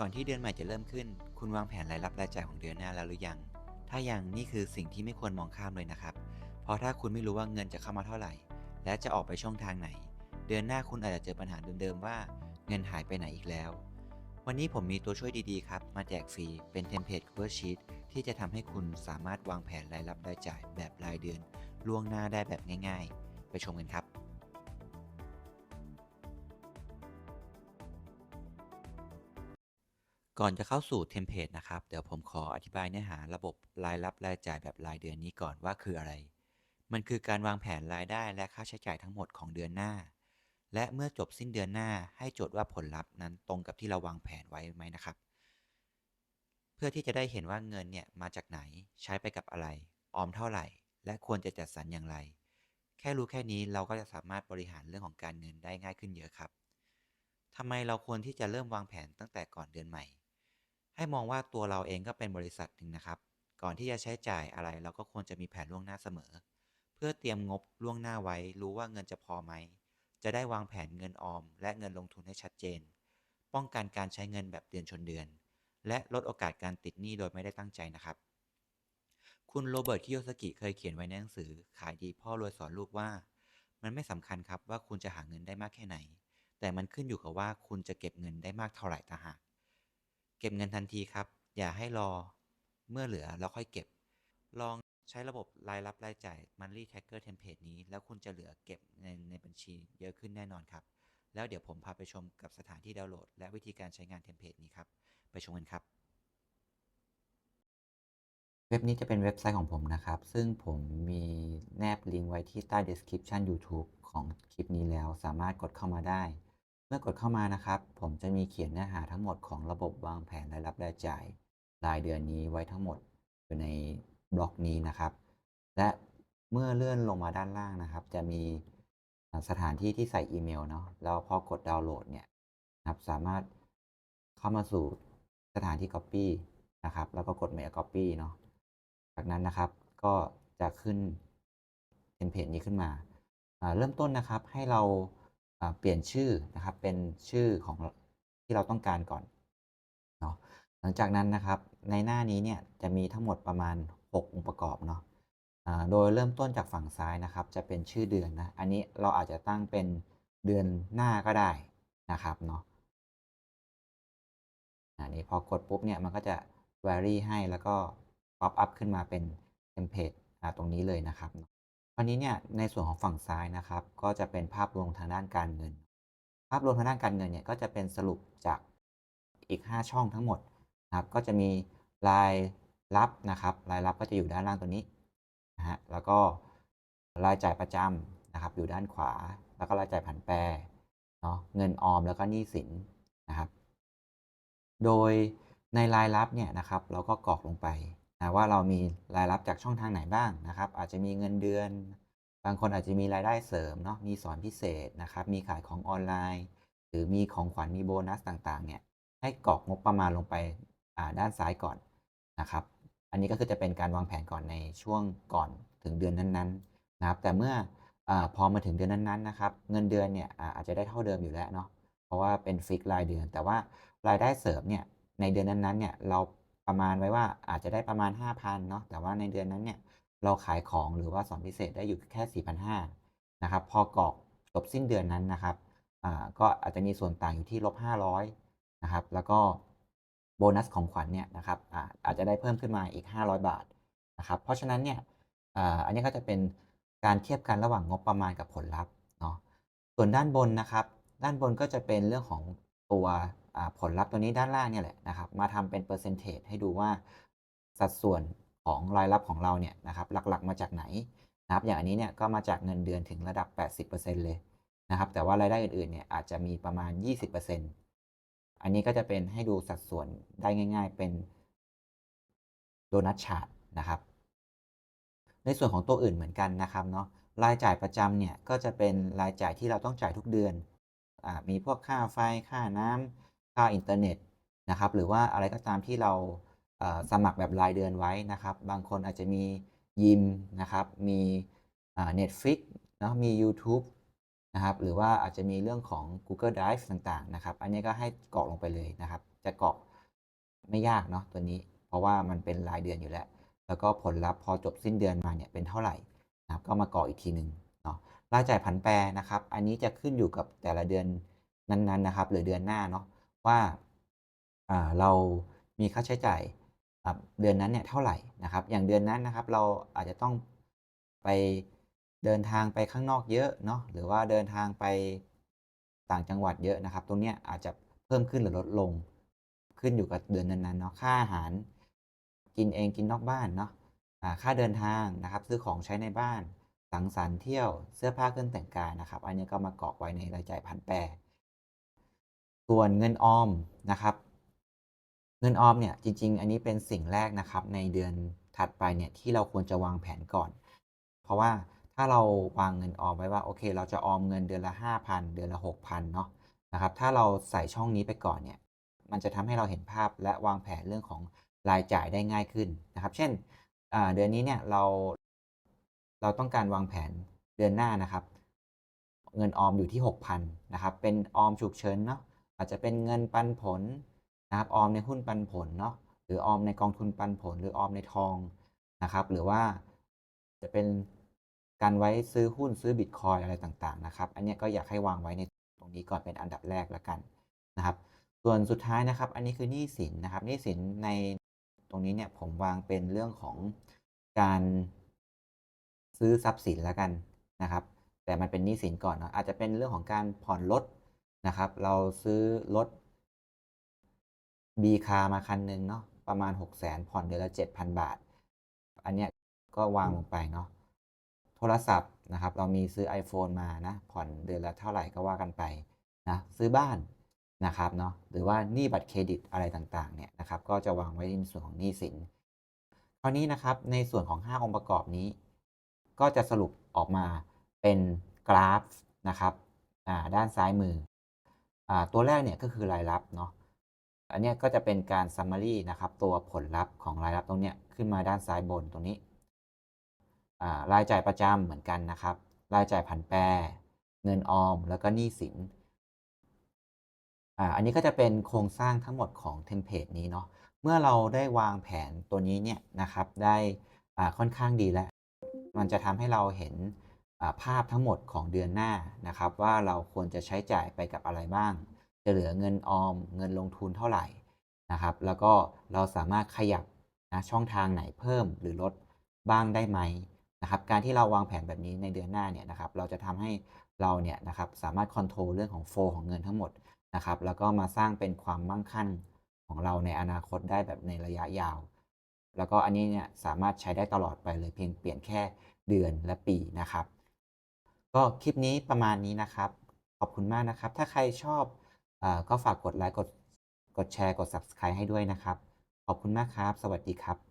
ก่อนที่เดือนใหม่จะเริ่มขึ้น คุณวางแผนรายรับรายจ่ายของเดือนหน้าแล้วหรือยัง ถ้ายังนี่คือสิ่งที่ไม่ควรมองข้ามเลยนะครับ เพราะถ้าคุณไม่รู้ว่าเงินจะเข้ามาเท่าไหร่ และจะออกไปช่องทางไหน เดือนหน้าคุณอาจจะเจอปัญหาเดิมๆว่าเงินหายไปไหนอีกแล้ว วันนี้ผมมีตัวช่วยดีๆครับ มาแจกฟรีเป็นเทมเพลต cover sheet ที่จะทำให้คุณสามารถวางแผนรายรับรายจ่ายแบบรายเดือน ล่วงหน้าได้แบบง่าย ๆ ไปชมกันครับ ก่อนจะเข้าสู่เทมเพลตนะครับ เดี๋ยวผมขออธิบายเนื้อหาระบบรายรับรายจ่ายแบบรายเดือนนี้ก่อนว่าคืออะไร มันคือการวางแผนรายได้และค่าใช้จ่ายทั้งหมดของเดือนหน้า และเมื่อจบสิ้นเดือนหน้าให้โจทย์ว่าผลลัพธ์นั้นตรงกับที่เราวางแผนไว้ไหมนะครับ เพื่อที่จะได้เห็นว่าเงินเนี่ยมาจากไหนใช้ไปกับอะไร ออมเท่าไหร่ และควรจะจัดสรรอย่างไร แค่รู้แค่นี้เราก็จะสามารถบริหารเรื่องของการเงินได้ง่ายขึ้นเยอะครับทำไมเราควรที่จะเริ่มวางแผนตั้งแต่ก่อนเดือนใหม่ ให้มองว่าตัวเราเองก็เป็นบริษัทหนึ่งนะครับ ก่อนที่จะใช้จ่ายอะไรเราก็ควรจะมีแผนล่วงหน้าเสมอ เพื่อเตรียมงบล่วงหน้าไว้ รู้ว่าเงินจะพอไหม จะได้วางแผนเงินออม และเงินลงทุนให้ชัดเจน ป้องกันการใช้เงินแบบเดือนชนเดือน และลดโอกาสการติดหนี้โดยไม่ได้ตั้งใจนะครับ คุณโรเบิร์ตคิโยสกิเคยเขียนไว้ในหนังสือ ขายดีพ่อรวยสอนลูกว่า มันไม่สำคัญครับว่าคุณจะหาเงินได้มากแค่ไหน แต่มันขึ้นอยู่กับว่าคุณจะเก็บเงินได้มากเท่าไหร่ต่างหาก เก็บเงินทันทีครับ อย่าให้รอเมื่อเหลือแล้วค่อยเก็บ ลองใช้ระบบรายรับรายจ่าย Monthly Tracker Template นี้ แล้วคุณจะเหลือเก็บเงินในบัญชีเยอะขึ้นแน่นอนครับ แล้วเดี๋ยวผมพาไปชมกับสถานที่ดาวน์โหลด และวิธีการใช้งานเทมเพลตนี้ครับ ไปชมกันครับ เว็บนี้จะเป็นเว็บไซต์ของผมนะครับ ซึ่งผมมีแนบลิงก์ไว้ที่ใต้ description YouTube ของคลิปนี้แล้ว สามารถกดเข้ามาได้ เมื่อกดเข้ามานะครับ ผมจะมีเขียนเนื้อหาทั้งหมดของระบบวางแผนรายรับรายจ่าย รายเดือนนี้ไว้ทั้งหมดอยู่ในบล็อกนี้นะครับ และเมื่อเลื่อนลงมาด้านล่างนะครับ จะมีสถานที่ที่ใส่อีเมลเนาะแล้วพอกดดาวน์โหลดเนี่ยนะครับสามารถเข้ามาสู่สถานที่ Copy นะครับ แล้วก็กด Make a Copy เนาะจากนั้นนะครับก็จะขึ้นเทมเพลตนี้ขึ้นมา เริ่มต้นนะครับให้เรา เปลี่ยนชื่อนะครับเป็นชื่อของที่เราต้องการก่อนเนาะหลังจากนั้นนะครับในหน้านี้เนี่ยจะมีทั้งหมดประมาณ 6 องค์ประกอบเนาะโดยเริ่มต้นจากฝั่งซ้ายนะครับ จะเป็นชื่อเดือนนะอันนี้เราอาจจะตั้งเป็นเดือนหน้าก็ได้นะครับเนาะอันนี้พอกดปุ๊บเนี่ยมันก็จะ vary ให้แล้วก็ pop up ขึ้นมาเป็นเทมเพลตตรงนี้เลยนะครับ ราวนี้เนี่ยในส่วนของฝั่งซ้ายนะครับ ก็จะเป็นภาพรวมทางด้านการเงิน ภาพรวมทางด้านการเงินเนี่ยก็จะเป็นสรุปจากอีก 5 ช่องทั้งหมดนะครับ ก็จะมีรายรับนะครับ รายรับก็จะอยู่ด้านล่างตัวนี้นะฮะแล้วก็รายจ่ายประจำนะครับ อยู่ด้านขวา แล้วก็รายจ่ายผันแปรเนาะเงินออมแล้วก็หนี้สินนะครับ โดยในรายรับเนี่ยนะครับ เราก็กรอกลงไป นะว่าเรามีรายรับจากช่องทางไหนบ้างนะครับ อาจจะมีเงินเดือน บางคนอาจจะมีรายได้เสริมเนาะมีสอนพิเศษนะครับ มีขายของออนไลน์ หรือมีของขวัญมีโบนัสต่างๆเนี่ยให้กรอกงบประมาณลงไปด้านซ้ายก่อนนะครับ อันนี้ก็คือจะเป็นการวางแผนก่อนในช่วงก่อนถึงเดือนนั้นๆนะครับ แต่เมื่ออพอมาถึงเดือนนั้นๆนะครับ เงินเดือนเนี่ยอาจจะได้เท่าเดิมอยู่แล้วเนาะเพราะว่าเป็นฟิกรายเดือน แต่ว่ารายได้เสริมเนี่ยในเดือนนั้นๆเนี่ยเรา ประมาณไว้ว่าอาจจะได้ประมาณ 5,000เนาะแต่ว่าในเดือนนั้นเนี่ยเราขายของหรือว่าสอนพิเศษได้อยู่แค่ 4,500นะครับพอกรอกจบสิ้นเดือนนั้นนะครับก็อาจจะมีส่วนต่างอยู่ที่ลบ500นะครับแล้วก็โบนัสของขวัญเนี่ยนะครับอาอาจจะได้เพิ่มขึ้นมาอีก 500 บาทนะครับเพราะฉะนั้นเนี่ยอันนี้ก็จะเป็นการเทียบกันระหว่างงบประมาณกับผลลัพธ์เนาะส่วนด้านบนนะครับ ด้านบนก็จะเป็นเรื่องของตัว ผลลัพธ์ตัวนี้ด้านล่างเนี่ยแหละนะครับมาทำเป็นเปอร์เซนเทจให้ดูว่าสัดส่วนของรายรับของเราเนี่ยนะครับหลักๆมาจากไหนนะครับอย่างอันนี้เนี่ยก็มาจากเงินเดือนถึงระดับ 80%เลยนะครับแต่ว่ารายได้อื่นๆเนี่ยอาจจะมีประมาณ 20%อันนี้ก็จะเป็นให้ดูสัดส่วนได้ง่าย ๆ เป็นโดนัทชาร์ตนะครับในส่วนของตัวอื่นเหมือนกันนะครับเนาะรายจ่ายประจำเนี่ยก็จะเป็นรายจ่ายที่เราต้องจ่ายทุกเดือนมีพวกค่าไฟค่าน้ำ ค่าอินเทอร์เน็ตนะครับหรือว่าอะไรก็ตามที่เราสมัครแบบรายเดือนไว้นะครับ บางคนอาจจะมียิมนะครับ มีเน็ตฟิกเนาะมี YouTube นะครับหรือว่าอาจจะมีเรื่องของ Google Drive ต่างๆนะครับ อันนี้ก็ให้กรอกลงไปเลยนะครับ จะกรอกไม่ยากเนาะตัวนี้ เพราะว่ามันเป็นรายเดือนอยู่แล้ว แล้วก็ผลลัพธ์พอจบสิ้นเดือนมาเนี่ยเป็นเท่าไหร่นะครับก็มากรอกอีกทีหนึ่งเนาะรายจ่ายผันแปรนะครับ อันนี้จะขึ้นอยู่กับแต่ละเดือนนั้นๆนะครับ หรือเดือนหน้าเนาะ ว่าเรามีค่าใช้จ่ายเดือนนั้นเนี่ยเท่าไหร่นะครับ อย่างเดือนนั้นนะครับ เราอาจจะต้องไปเดินทางไปข้างนอกเยอะเนาะหรือว่าเดินทางไปต่างจังหวัดเยอะนะครับ ตรงเนี้ยอาจจะเพิ่มขึ้นหรือลดลง ขึ้นอยู่กับเดือนนั้นๆเนาะค่าอาหารกินเองกินนอกบ้านเนาะค่าเดินทางนะครับ ซื้อของใช้ในบ้านสังสรรค์เที่ยวเสื้อผ้าเครื่องแต่งกายนะครับ อันนี้ก็มาเกรอกไว้ในรายจ่ายผันแปร ส่วนเงินออมนะครับ เงินออมเนี่ยจริง ๆ อันนี้เป็นสิ่งแรกนะครับ ในเดือนถัดไปเนี่ยที่เราควรจะวางแผนก่อน เพราะว่าถ้าเราวางเงินออมไว้ว่าโอเค เราจะออมเงินเดือนละ 5,000 เดือนละ6,000เนาะนะครับ ถ้าเราใส่ช่องนี้ไปก่อนเนี่ยมันจะทำให้เราเห็นภาพและวางแผนเรื่องของรายจ่ายได้ง่ายขึ้นนะครับ เช่นเดือนนี้เนี่ยเราเราต้องการวางแผนเดือนหน้านะครับ เงินออมอยู่ที่ 6,000นะครับเป็นออมฉุกเฉินเนาะ อาจจะเป็นเงินปันผลนะครับออมในหุ้นปันผลเนาะหรือออมในกองทุนปันผล หรือออมในทองนะครับ หรือว่าจะเป็นการไว้ซื้อหุ้นซื้อบิตคอยอะไรต่างๆนะครับ อันนี้ก็อยากให้วางไว้ในตรงนี้ก่อนเป็นอันดับแรกแล้วกันนะครับ ส่วนสุดท้ายนะครับ อันนี้คือหนี้สินนะครับหนี้สินในตรงนี้เนี่ยผมวางเป็นเรื่องของการซื้อทรัพย์สินแล้วกันนะครับ แต่มันเป็นหนี้สินก่อนเนาะอาจจะเป็นเรื่องของการผ่อนรถ นะครับ เราซื้อรถ B คามาคันหนึ่งเนาะประมาณ 6 0 0 0 0 0ผ่อนเดือนละ 7,000 บาท อันเนี้ยก็วางลงไปเนาะโทรศัพท์นะครับ เรามีซื้อ iPhone มานะ ผ่อนเดือนละเท่าไหร่ก็ว่ากันไปนะซื้อบ้านนะครับเนาะหรือว่าหนี้บัตรเครดิตอะไรต่างๆเนี่ยนะครับ ก็จะวางไว้ในส่วนของหนี้สินคราวนี้นะครับในส่วนของ 5 องค์ประกอบนี้ ก็จะสรุปออกมาเป็นกราฟนะครับอ่าด้านซ้ายมือ ตัวแรกเนี่ยก็คือรายรับเนาะอันนี้ก็จะเป็นการ summary นะครับ ตัวผลลัพธ์ของรายรับตรงเนี้ยขึ้นมาด้านซ้ายบนตรงนี้รายจ่ายประจำเหมือนกันนะครับ รายจ่ายผันแปร เงินออม แล้วก็หนี้สินอันนี้ก็จะเป็นโครงสร้างทั้งหมดของเทมเพลตนี้เนาะเมื่อเราได้วางแผนตัวนี้เนี่ยนะครับได้ค่อนข้างดีแล้ว มันจะทำให้เราเห็น ภาพทั้งหมดของเดือนหน้านะครับว่าเราควรจะใช้จ่ายไปกับอะไรบ้าง จะเหลือเงินออมเงินลงทุนเท่าไหร่นะครับ แล้วก็เราสามารถขยับนะช่องทางไหนเพิ่มหรือลดบ้างได้ไหมนะครับ การที่เราวางแผนแบบนี้ในเดือนหน้าเนี่ยนะครับเราจะทำให้เราเนี่ยนะครับสามารถคอนโทรลเรื่องของโฟของเงินทั้งหมดนะครับแล้วก็มาสร้างเป็นความมั่งคั่งของเราในอนาคตได้แบบในระยะยาว แล้วก็อันนี้เนี่ยสามารถใช้ได้ตลอดไปเลยเพียงเปลี่ยนแค่เดือนและปีนะครับ ก็คลิปนี้ประมาณนี้นะครับ ขอบคุณมากนะครับ ถ้าใครชอบอก็ฝากกดไลค์กดกดแชร์กด Subscribe ให้ด้วยนะครับ ขอบคุณมากครับ สวัสดีครับ